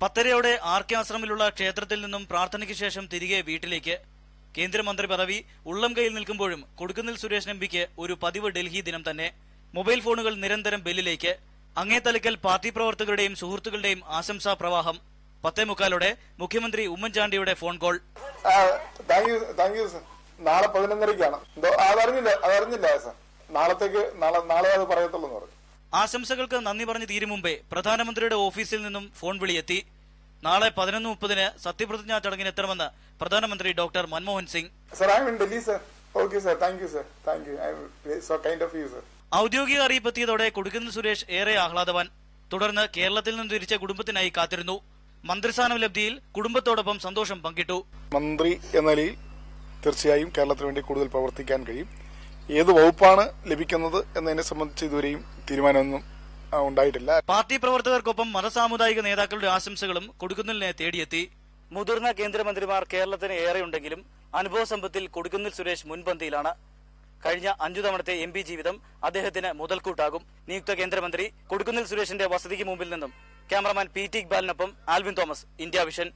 പത്തരയോടെ R K ആശ്രമിലുള്ള ക്ഷേത്രത്തിൽ നിന്നും പ്രാർത്ഥനയ്ക്ക് ശേഷം തിരികെ വീട്ടിലേക്ക് കേന്ദ്രമന്ത്രി പദവി ഉള്ളം കയ്യിൽ നിൽക്കുമ്പോഴും കൊടുക്കുന്നിൽ സുരേഷ് എംപിക്ക് ഒരു പതിവ് ഡൽഹി ദിനം തന്നെ. മൊബൈൽ ഫോണുകൾ നിരന്തരം ബെല്ലിലേക്ക്. അങ്ങേ തലക്കൽ പാർട്ടി പ്രവർത്തകരുടെയും സുഹൃത്തുക്കളുടെയും ആശംസാ പ്രവാഹം. പത്തേ മുക്കാലോടെ മുഖ്യമന്ത്രി ഉമ്മൻചാണ്ടിയുടെ ഫോൺ കോൾ. നാളെ പതിനൊന്നരക്കാണ് അതറിഞ്ഞില്ല അതറിഞ്ഞില്ല നാളത്തേക്ക് നാളെ നാളെ അത് പറയത്തുള്ളൂ ആശംസകൾക്ക് നന്ദി പറഞ്ഞു തീരും മുമ്പേ പ്രധാനമന്ത്രിയുടെ ഓഫീസിൽ നിന്നും ഫോൺ വിളിയെത്തി. നാളെ പതിനൊന്ന് മുപ്പതിന് സത്യപ്രതിജ്ഞാ ചടങ്ങിന് എത്തണമെന്ന് പ്രധാനമന്ത്രി doctor Manmohan Singh. Sir I am in Delhi sir okay sir thank sir thank so kind of you sir ഔദ്യോഗിക അറിയിപ്പെത്തിയതോടെ കൊടുക്കുന്ന സുരേഷ് ഏറെ ആഹ്ലാദവാൻ. തുടർന്ന് കേരളത്തിൽ നിന്ന് തിരിച്ച കുടുംബത്തിനായി കാത്തിരുന്നു. മന്ത്രിസ്ഥാനം ലബ്ധിയിൽ കുടുംബത്തോടൊപ്പം സന്തോഷം പങ്കിട്ടു. മന്ത്രി എന്ന നിലയിൽ തീർച്ചയായും കേരളത്തിന് വേണ്ടി കൂടുതൽ പ്രവർത്തിക്കാൻ കഴിയും. ഏത് വകുപ്പാണ് ലഭിക്കുന്നത് എന്നതിനെ സംബന്ധിച്ച് ഇതുവരെയും തീരുമാനമൊന്നും ഉണ്ടായിട്ടില്ല. പാർട്ടി പ്രവർത്തകർക്കൊപ്പം മതസാമുദായിക നേതാക്കളുടെ ആശംസകളും കൊടുക്കുന്നിലിനെ തേടിയെത്തി. മുതിർന്ന കേന്ദ്രമന്ത്രിമാർ കേരളത്തിന് ഏറെയുണ്ടെങ്കിലും അനുഭവ സമ്പത്തിൽ കൊടുക്കുന്നിൽ സുരേഷ് മുൻപന്തിയിലാണ്. കഴിഞ്ഞ അഞ്ചു തവണത്തെ എം പി ജീവിതം അദ്ദേഹത്തിന് മുതൽക്കൂട്ടാകും. നിയുക്ത കേന്ദ്രമന്ത്രി കൊടുക്കുന്നിൽ സുരേഷിന്റെ വസതിക്ക് മുമ്പിൽ നിന്നും ക്യാമറമാൻ പി ടി ഇക്ബാലിനൊപ്പം ആൽവിൻ തോമസ് ഇന്ത്യ വിഷൻ.